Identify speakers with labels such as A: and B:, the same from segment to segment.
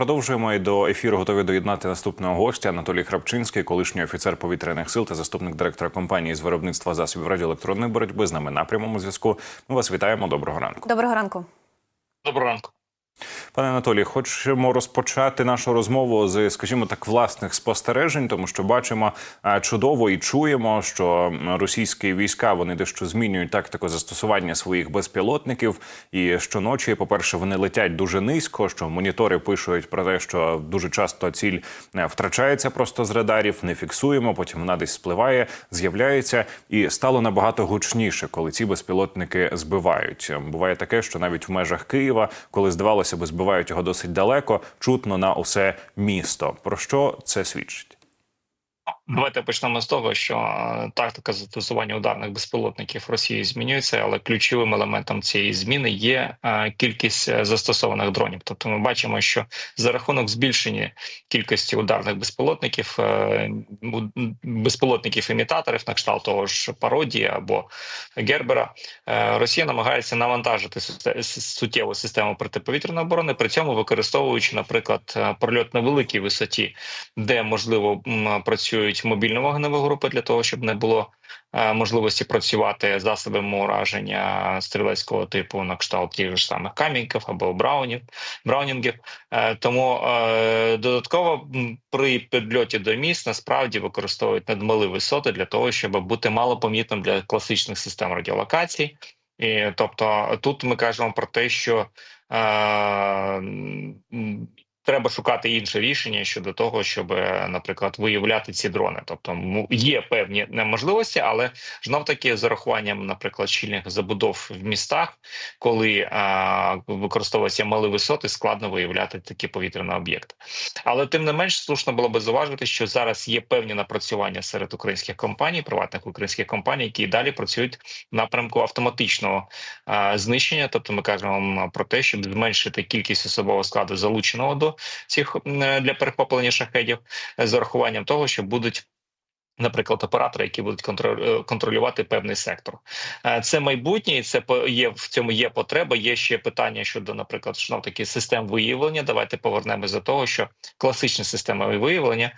A: продовжуємо і до ефіру готові доєднати наступного гостя Анатолій Храпчинський, колишній офіцер повітряних сил та заступник директора компанії з виробництва засобів радіоелектронної боротьби. З нами на прямому зв'язку. Ми вас вітаємо. Доброго ранку.
B: Доброго ранку.
C: Доброго ранку.
A: Пане Анатолій, хочемо розпочати нашу розмову з, скажімо так, власних спостережень, тому що бачимо чудово і чуємо, що російські війська вони дещо змінюють тактику застосування своїх безпілотників. І щоночі, по-перше, вони летять дуже низько. Що монітори пишуть про те, що дуже часто ціль е, втрачається просто з радарів, не фіксуємо. Потім вона десь спливає, з'являється, і стало набагато гучніше, коли ці безпілотники збивають. Буває таке, що навіть в межах Києва, коли здавалося би, збивають його досить далеко, чутно на усе місто. Про що це свідчить?
C: Давайте почнемо з того, що е, тактика застосування ударних безпілотників Росії змінюється, але ключовим елементом цієї зміни є е, кількість е, застосованих дронів. Тобто, ми бачимо, що за рахунок збільшення кількості ударних безпілотників, безпілотників імітаторів на кшталт того ж пародії або Гербера, Росія намагається навантажити суттєву систему протиповітряної оборони, при цьому використовуючи, наприклад, прольот на великій висоті, де можливо м, працюють мобільні вогневі групи для того, щоб не було е, можливості працювати засобами ураження стрілецького типу на кшталт тих ж самих каміньків або браунів, браунінгів. Е, Тому е, додатково при підльоті до міст насправді використовують надмали висоти для того, щоб бути малопомітним для класичних систем радіолокації. І, тобто тут ми кажемо про те, що е, треба шукати інше рішення щодо того, щоб, е, наприклад, виявляти ці дрони. Тобто є певні неможливості, але знов таки з урахуванням, наприклад, щільних забудов в містах, коли е, використовуються малі висоти, складно виявляти такі повітряні об'єкти. Але тим не менш слушно було би зауважити, що зараз є певні напрацювання серед українських компаній, приватних українських компаній, які далі працюють в напрямку автоматичного е, знищення. Тобто, ми кажемо про те, щоб зменшити кількість особового складу залученого до цих для перехоплення шахедів, е, з урахуванням того, що будуть. Наприклад, оператори, які будуть е, контролювати певний сектор, Е, це майбутнє, і це є в цьому є потреба. Є ще питання щодо, наприклад, знов таки систем виявлення. Давайте повернемось до того, що класичні системи виявлення е,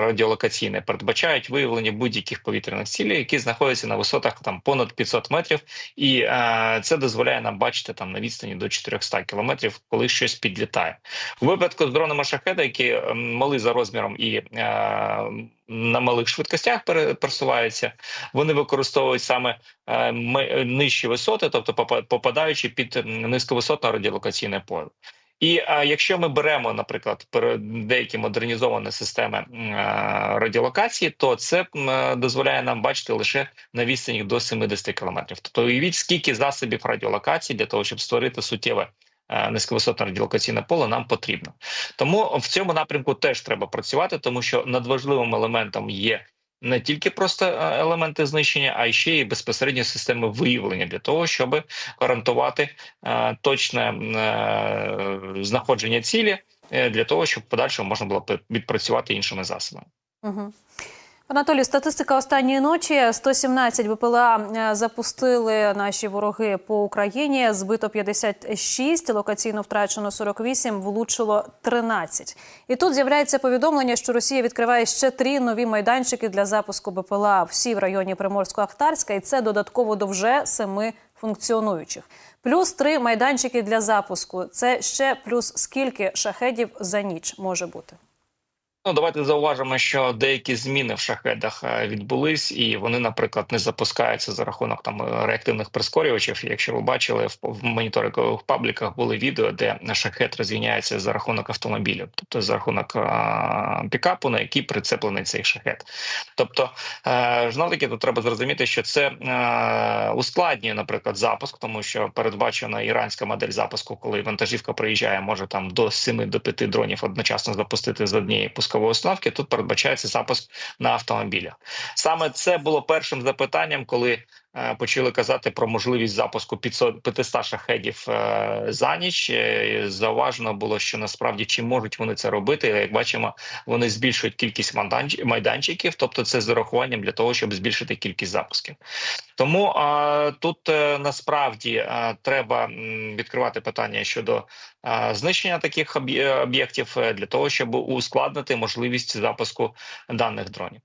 C: радіолокаційне передбачають виявлення будь-яких повітряних цілей, які знаходяться на висотах там понад 500 метрів, і е, це дозволяє нам бачити там на відстані до 400 кілометрів, коли щось підлітає. У випадку з дронами шахеда, які мали за розміром і е, на малих швидкостях пере- пересуваються, вони використовують саме е, ми- нижчі висоти, тобто попа- попадаючи під низьковисотне радіолокаційне поле. І а, якщо ми беремо, наприклад, деякі модернізовані системи а, радіолокації, то це е, дозволяє нам бачити лише на відстані до 70 кілометрів. Тобто уявіть, скільки засобів радіолокації для того, щоб створити суттєве е, низьковисотне радіолокаційне поле, нам потрібно. Тому в цьому напрямку теж треба працювати, тому що надважливим елементом є. Не тільки просто е, елементи знищення, а ще й безпосередньо системи виявлення для того, щоб гарантувати е, точне е, знаходження цілі е, для того, щоб в подальшому можна було відпрацювати іншими засобами.
B: Угу. Анатолій, статистика останньої ночі: 117 БПЛА е, запустили наші вороги по Україні. Збито 56, локаційно втрачено 48, влучило 13. І тут з'являється повідомлення, що Росія відкриває ще три нові майданчики для запуску БПЛА. Всі в районі Приморсько-Ахтарська, і це додатково до вже семи функціонуючих. Плюс три майданчики для запуску. Це ще плюс скільки шахедів за ніч може бути.
C: Ну, давайте зауважимо, що деякі зміни в шахедах е, відбулись, і вони, наприклад, не запускаються за рахунок там е, реактивних прискорювачів. Якщо ви бачили в, моніторингових пабліках були відео, де шахет розганяється за рахунок автомобілів, тобто за рахунок а, пікапу, на який прицеплений цей шахет. Тобто, е, знов таки тут треба зрозуміти, що це е, ускладнює, наприклад, запуск, тому що передбачена іранська модель запуску, коли вантажівка приїжджає, може там до 7 до 5 дронів одночасно запустити з однієї пускової установки. Тут передбачається запуск на автомобілях. Саме це було першим запитанням, коли почали казати про можливість запуску 500, 500 шахедів е, за ніч. Е, Зауважено було, що насправді чи можуть вони це робити. Як бачимо, вони збільшують кількість майданч- майданчиків, тобто це з урахуванням для того, щоб збільшити кількість запусків. Тому а, тут е, насправді а, треба відкривати питання щодо а, знищення таких об'єктів е, для того, щоб ускладнити можливість запуску даних дронів.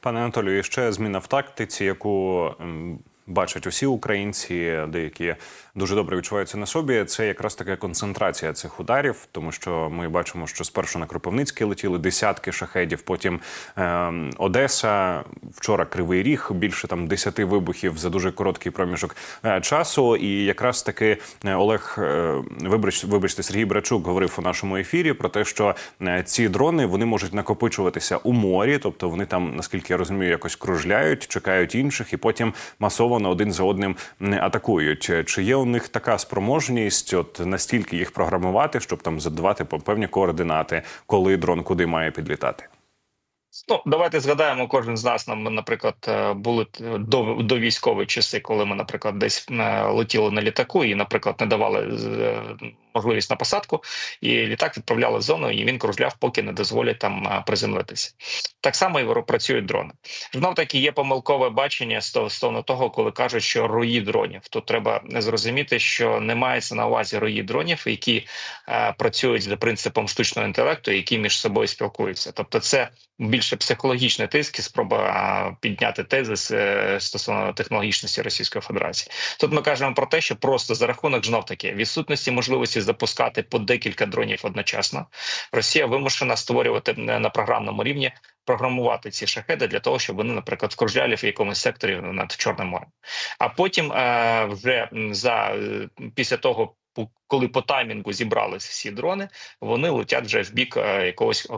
A: Пане Анатолію, і ще зміна в тактиці, яку ем, бачать усі українці, деякі дуже добре відчуваються на собі. Це якраз така концентрація цих ударів, тому що ми бачимо, що спершу на Кропивницький летіли десятки шахедів, потім ем, Одеса, вчора Кривий Ріг, більше там десяти вибухів за дуже короткий проміжок е, часу. І якраз таки е, Олег, е, вибач, вибачте, Сергій Брачук говорив у нашому ефірі про те, що е, ці дрони вони можуть накопичуватися у морі, тобто вони там, наскільки я розумію, якось кружляють, чекають інших, і потім масово один за одним не атакують. Чи- є у них така спроможність, от настільки їх програмувати, щоб там задавати певні координати, коли дрон куди має підлітати?
C: Ну, давайте згадаємо, кожен з нас нам, наприклад, е, були до, до військові часи, коли ми, наприклад, десь е, летіли на літаку і, наприклад, не давали е, можливість на посадку, і літак відправляли в зону, і він кружляв, поки не дозволять там приземлитися. Так само і працюють дрони. Знов таки є помилкове бачення стосовно того, коли кажуть, що рої дронів. Тут треба зрозуміти, що не мається на увазі рої дронів, які е, працюють за принципом штучного інтелекту, які між собою спілкуються. Тобто, це більше психологічний тиск і спроба підняти тезис е, стосовно технологічності Російської Федерації. Тут ми кажемо про те, що просто за рахунок знов таки відсутності можливості запускати по декілька дронів одночасно. Росія вимушена створювати на програмному рівні. Програмувати ці шахеди для того, щоб вони, наприклад, вкружляли в якомусь секторі над Чорним морем. А потім е, вже за е, після того, коли по таймінгу зібрались всі дрони, вони летять вже в бік е, якогось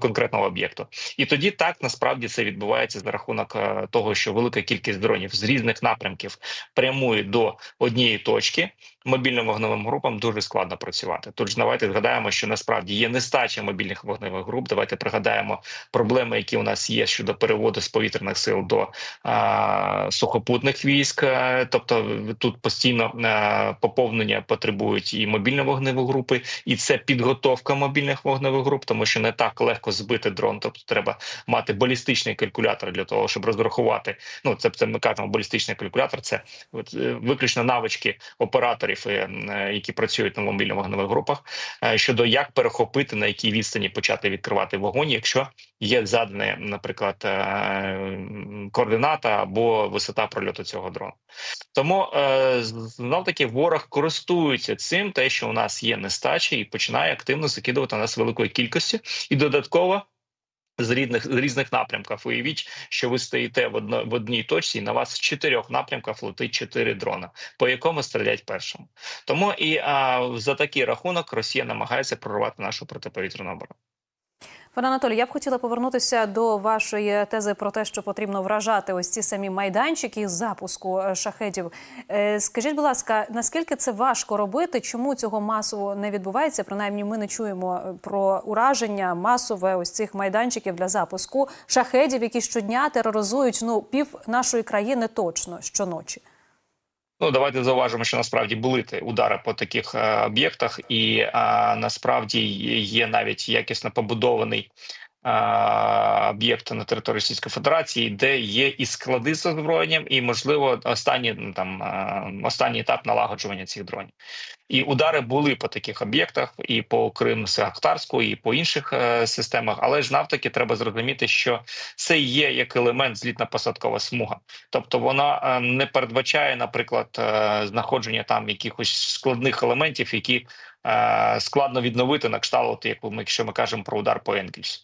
C: конкретного об'єкту. І тоді так насправді це відбувається за рахунок е, того, що велика кількість дронів з різних напрямків прямує до однієї точки. Мобільним вогневим групам дуже складно працювати. Тож давайте згадаємо, що насправді є нестача мобільних вогневих груп. Давайте пригадаємо проблеми, які у нас є щодо переводу з повітряних сил до а, сухопутних військ. Е, Тобто тут постійно е, поповнення потребують і мобільні вогневі групи, і це підготовка мобільних вогневих груп, тому що не так легко збити дрон. Тобто треба мати балістичний калькулятор для того, щоб розрахувати. Ну це це ми кажемо балістичний калькулятор. Це е, виключно навички операторів, е, е, які працюють на мобільно вогневих групах, щодо як перехопити на якій відстані почати відкривати вогонь, якщо є задане, наприклад, координата або висота прольоту цього дрона. Тому знов таки ворог користується цим, те, що у нас є нестача, і починає активно закидувати на нас великої кількості, і додатково. З різних з різних напрямків уявіть, що ви стоїте в одно, в одній точці, і на вас з чотирьох напрямків летить чотири дрона, по якому стрілять першому. Тому і а, за такий рахунок Росія намагається прорвати нашу протиповітряну оборону.
B: Пане Анатолію, я б хотіла повернутися до вашої тези про те, що потрібно вражати ось ці самі майданчики з запуску е, шахедів. Е, Скажіть, будь ласка, наскільки це важко робити? Чому цього масово не відбувається? Принаймні, ми не чуємо е, про ураження масове ось цих майданчиків для запуску шахедів, які щодня тероризують ну пів нашої країни точно щоночі.
C: Ну, давайте зауважимо, що насправді були удари по таких е, об'єктах, і е, насправді є навіть якісно побудований е, об'єкт на території Російської Федерації, де є і склади з озброєнням, і можливо останні ну, там е, останній етап налагоджування цих дронів. І удари були по таких об'єктах, і по Крим Ахтарську, і по інших е, системах. Але ж навтаки треба зрозуміти, що це є як елемент злітно-посадкова смуга. Тобто вона е, не передбачає, наприклад, е, знаходження там якихось складних елементів, які складно відновити на кшталт, як ми, якщо ми кажемо про удар по Енгельсу.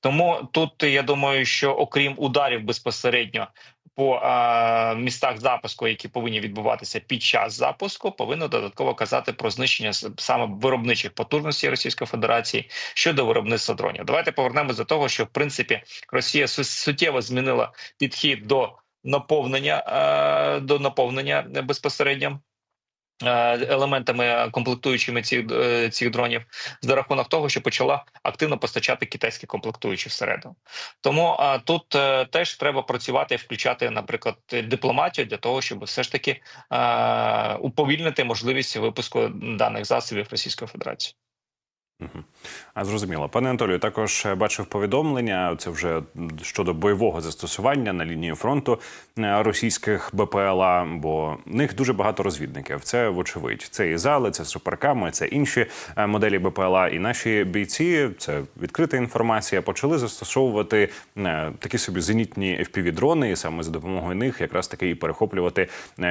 C: Тому тут я думаю, що окрім ударів безпосередньо по е, містах запуску, які повинні відбуватися під час запуску, повинно додатково казати про знищення саме виробничих потужностей Російської Федерації щодо виробництва дронів. Давайте повернемося до того, що в принципі Росія суттєво змінила підхід до наповнення е, до наповнення безпосередньо е, елементами комплектуючими цих, е, цих дронів за рахунок того, що почала активно постачати китайські комплектуючі всередину. Тому а, тут а, теж треба працювати, включати, наприклад, дипломатію для того, щоб все ж таки а, уповільнити можливість випуску даних засобів Російської Федерації.
A: А зрозуміло, пане Анатолію, також е, бачив повідомлення. Це вже щодо бойового застосування на лінії фронту е, російських БПЛА, бо них дуже багато розвідників. Це вочевидь. Це і зали, це суперками, це інші е, моделі БПЛА. І наші бійці, це відкрита інформація, почали застосовувати такі собі зенітні FPV-дрони, і саме за допомогою них якраз таки і перехоплювати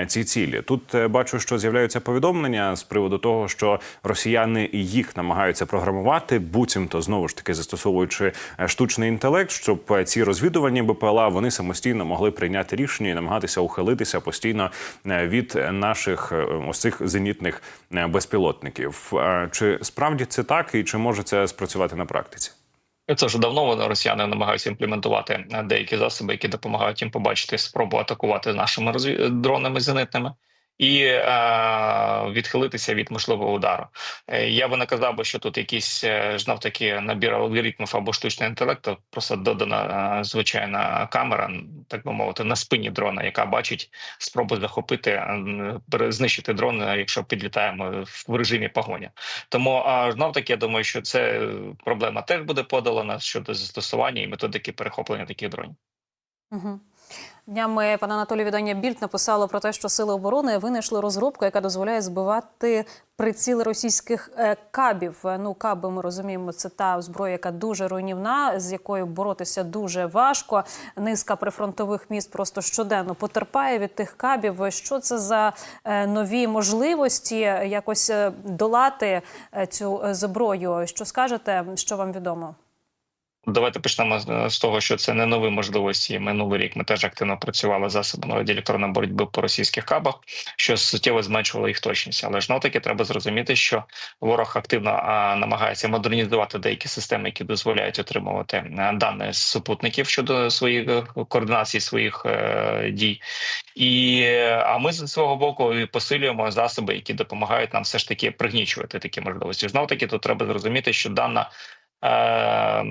A: ці цілі. Тут бачу, що з'являються повідомлення з приводу того, що росіяни і їх намагаються програмувати, буцімто знову ж таки застосовуючи е, штучний інтелект, щоб е, ці розвідувальні БПЛА вони самостійно могли прийняти рішення і намагатися ухилитися постійно е, від наших ось цих зенітних безпілотників. Чи справді це так, і чи може це спрацювати на практиці?
C: Це вже давно росіяни намагаються імплементувати деякі засоби, які допомагають їм побачити спробу атакувати нашими розві... дронами зенитними. І е, відхилитися від можливого удару. Е, я би не казав би, що тут якийсь е, знов таки набір алгоритмів або штучного інтелекту, просто додана е, звичайна камера, так би мовити, на спині дрона, яка бачить спробу захопити, знищити дрон, якщо підлітаємо в режимі погоня. Тому знов таки я думаю, що це проблема теж буде подолана щодо застосування і методики перехоплення таких дронів.
B: Угу. Днями пане Анатолій видання Більд написало про те, що сили оборони винайшли розробку, яка дозволяє збивати приціли російських е, кабів. Е, Ну, каби ми розуміємо, це та зброя, яка дуже руйнівна, з якою боротися дуже важко. Низка прифронтових міст просто щоденно потерпає від тих кабів. Що це за е, нові можливості якось долати цю зброю? Що скажете, що вам відомо?
C: Давайте почнемо з- з того, що це не нові можливості. Минулий рік ми теж активно працювали засобами радіоелектронної боротьби по російських кабах, що суттєво зменшувало їх точність. Але ж таки треба зрозуміти, що ворог активно намагається модернізувати деякі системи, які дозволяють отримувати дані з супутників щодо своїх е, координації своїх е, дій. І е, а ми з свого боку посилюємо засоби, які допомагають нам все ж таки пригнічувати такі можливості. Знов таки тут треба зрозуміти, що дана. Е,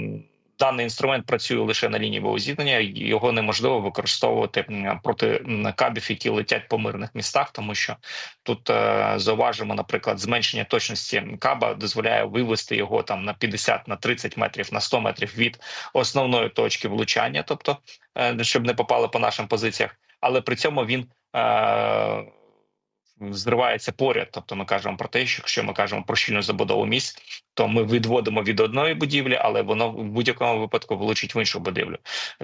C: Даний інструмент працює лише на лінії боєзіткнення, його неможливо використовувати проти кабів, які летять по мирних містах, тому що тут е, зауважимо, наприклад, зменшення точності каба дозволяє вивести його там на 50, на 30 метрів, на 100 метрів від основної точки влучання, тобто е, щоб не попали по нашим позиціях, але при цьому він. Е, Зривається поряд, тобто ми кажемо про те, що якщо ми кажемо про щільну забудову місць, то ми відводимо від одної будівлі, але воно в будь-якому випадку влучить в іншу будівлю.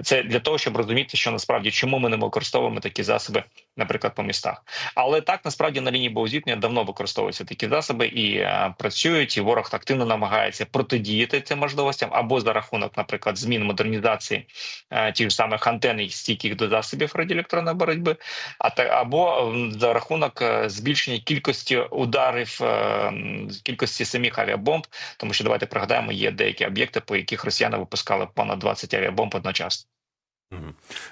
C: Це для того, щоб розуміти, що насправді чому ми не використовуємо такі засоби, наприклад, по містах. Але так насправді на лінії боєзіткнення давно використовуються такі засоби і е, працюють, і ворог активно намагається протидіяти цим можливостям або за рахунок, наприклад, змін модернізації е, тих ж самих антенн і стійких до засобів радіоелектронної боротьби, а та або за рахунок е, збільшення кількості ударів, м, кількості самих авіабомб, тому що давайте пригадаємо, є деякі об'єкти, по яких росіяни випускали понад 20 авіабомб одночасно.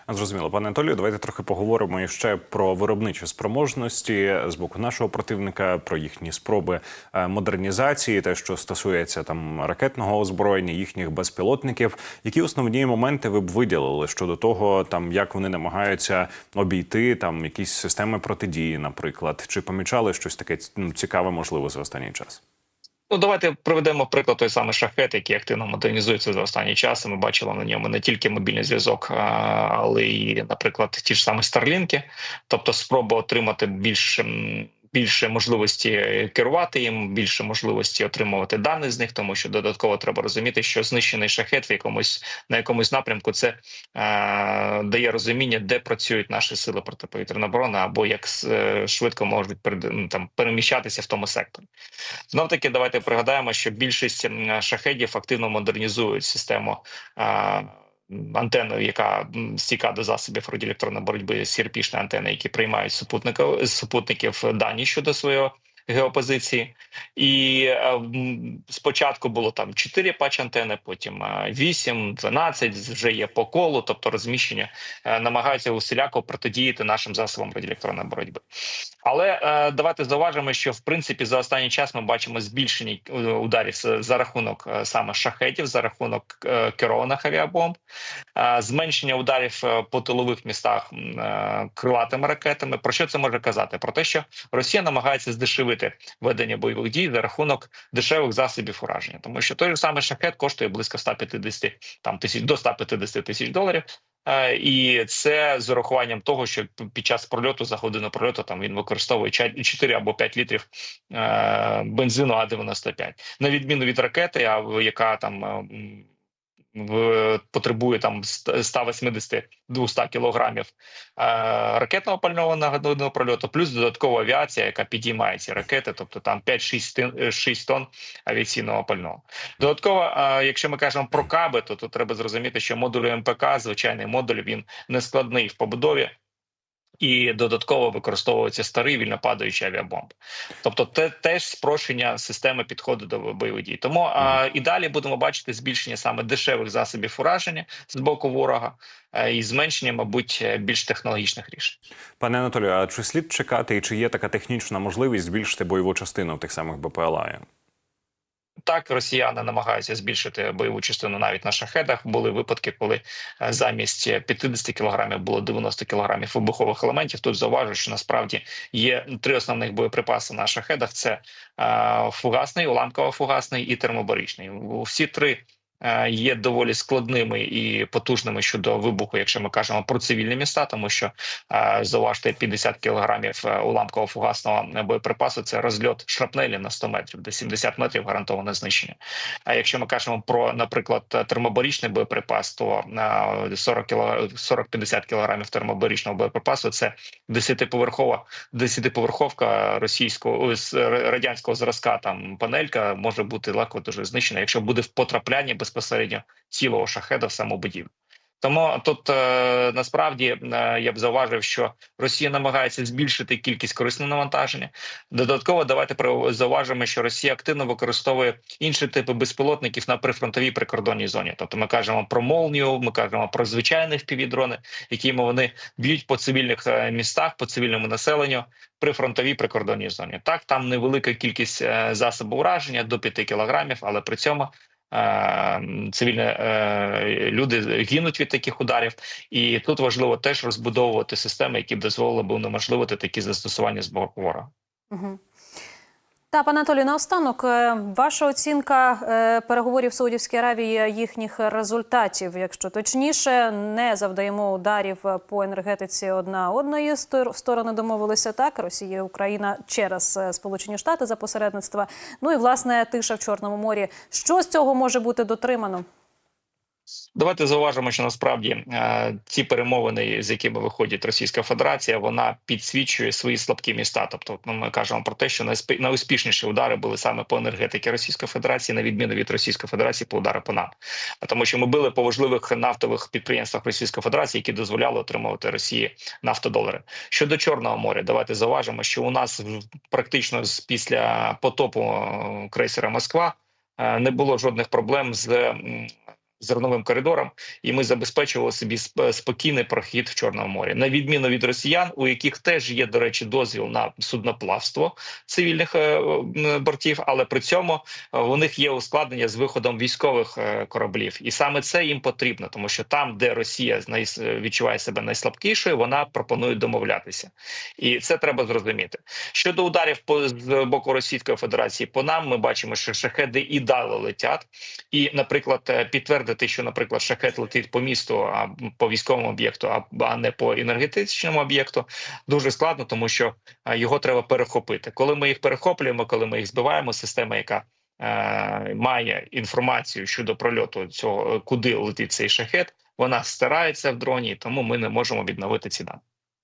A: Зрозуміло, пане Анатолію, давайте трохи поговоримо ще про виробничі спроможності з боку нашого противника, про їхні спроби е, модернізації, те, що стосується там ракетного озброєння, їхніх безпілотників. Які основні моменти ви б виділили щодо того, там як вони намагаються обійти там якісь системи протидії, наприклад, чи помічали щось таке ну, цікаве, можливо, за останній час?
C: Ну, давайте проведемо приклад той самий шахет, який активно модернізується за останні часи. Ми бачили на ньому не тільки мобільний зв'язок, але й, наприклад, ті ж самі старлінки, тобто спроба отримати більш. Більше можливості керувати їм, більше можливості отримувати дані з них, тому що додатково треба розуміти, що знищений шахет в якомусь на якомусь напрямку це е, дає розуміння, де працюють наші сили протиповітряної оборони, або як е, швидко можуть перед- ну, там переміщатися в тому секторі. Знов таки, давайте пригадаємо, що більшість м, шахедів активно модернізують систему. е, Антенну, яка стіка до засобів радіоелектронної боротьби, сірпішні антени, які приймають супутників супутників дані щодо свого геопозиції. І е, спочатку було там 4 патч антени, потім е, 8, 12, вже є по колу, тобто розміщення е, намагаються усіляко протидіяти нашим засобам радіоелектронної боротьби. Але е, давайте зауважимо, що в принципі за останній час ми бачимо збільшення е, ударів за рахунок е, саме шахетів, за рахунок е, керованих авіабомб, е, зменшення ударів е, по тилових містах е, крилатими ракетами. Про що це може казати? Про те, що Росія намагається здешевити ведення бойових дій за рахунок дешевих засобів ураження, тому що той же самий шахет коштує близько 150 там тисяч до 150 тисяч доларів. Е, І це з урахуванням того, що під час прольоту за годину прольоту там він використовує 4 або 5 літрів е, бензину А-95. На відміну від ракети, яка там е, м, в, потребує там 180-200 кілограмів е, ракетного пального на годину прольоту, плюс додаткова авіація, яка підіймає ці ракети, тобто там 5-6 тин- е, 6 тонн авіаційного пального. Додатково, е, якщо ми кажемо про каби, то тут треба зрозуміти, що модуль МПК, звичайний модуль, він не складний в побудові. І додатково використовується старий вільнопадаючий авіабомб, тобто те теж спрощення системи підходу до бойових дій. Тому а, і далі будемо бачити збільшення саме дешевих засобів ураження з боку ворога е, і зменшення, мабуть, е, більш технологічних рішень.
A: Пане Анатолію, а чи слід чекати, і чи є така технічна можливість збільшити бойову частину в тих самих БПЛА?
C: Так, росіяни намагаються збільшити бойову частину навіть на шахедах. Були випадки, коли е, замість 50 кілограмів було 90 кілограмів вибухових елементів. Тут зауважу, що насправді є три основних боєприпаси на шахедах: це е, фугасний, уламково-фугасний і термобаричний. Всі три. Е, Є доволі складними і потужними щодо вибуху, якщо ми кажемо про цивільні міста, тому що е, зауважте 50 кілограмів е, уламково фугасного боєприпасу. Це розльот шрапнелі на 100 метрів, де 70 метрів гарантоване знищення. А якщо ми кажемо про, наприклад, термобарічний боєприпас, то е, 40 кіло 40-50 кілограмів термобарічного боєприпасу це 10-поверхова 10-поверховка російського радянського зразка. Там панелька може бути легко дуже знищена, якщо буде в потраплянні безпосередньо цілого шахеда в саму будівлю. Тому тут е, насправді е, я б зауважив, що Росія намагається збільшити кількість корисного навантаження. Додатково давайте зауважимо, що Росія активно використовує інші типи безпілотників на прифронтовій прикордонній зоні. Тобто, ми кажемо про молнію, ми кажемо про звичайні впівдрони, якими вони б'ють по цивільних е, містах, по цивільному населенню при фронтовій прикордонній зоні. Так, там невелика кількість засобів ураження до 5 кілограмів, але при цьому. Е, Цивільні е, люди гинуть від таких ударів, і тут важливо теж розбудовувати системи, які б дозволили б унеможливити такі застосування з боку ворога.
B: Угу. Та, пане Анатолію, наостанок, е, ваша оцінка е, переговорів в Аравії їхніх результатів, якщо точніше, не завдаємо ударів по енергетиці одна одної стор- сторони домовилися так. Росія Україна через е, Сполучені Штати за посередництва. Ну і власне тиша в Чорному морі. Що з цього може бути дотримано?
C: Давайте зауважимо, що насправді е, ці перемовини, з якими виходить Російська Федерація, вона підсвічує свої слабкі міста. Тобто, ну, ми кажемо про те, що найуспішніші удари були саме по енергетиці Російської Федерації, на відміну від Російської Федерації, по удари по нам. А тому, що ми били по важливих нафтових підприємствах Російської Федерації, які дозволяли отримувати Росії нафтодолари. Щодо Чорного моря, давайте зауважимо, що у нас практично після потопу е, крейсера Москва е, не було жодних проблем з. Зерновим коридором, і ми забезпечували собі спокійний прохід в Чорному морі, на відміну від росіян, у яких теж є, до речі, дозвіл на судноплавство цивільних е, бортів, але при цьому е, у них є ускладнення з виходом військових е, кораблів, і саме це їм потрібно, тому що там, де Росія відчуває себе найслабкішою, вона пропонує домовлятися, і це треба зрозуміти. Щодо ударів по з боку Російської Федерації, по нам ми бачимо, що шахеди і далі летять. І, наприклад, е, підтвердити, що, наприклад, шахет летить по місту, а по військовому об'єкту, а- не по енергетичному об'єкту, дуже складно, тому що його треба перехопити. Коли ми їх перехоплюємо, коли ми їх збиваємо, система, яка е, має інформацію щодо прольоту цього, куди летить цей шахет, вона старається в дроні, тому ми не можемо відновити ці дані.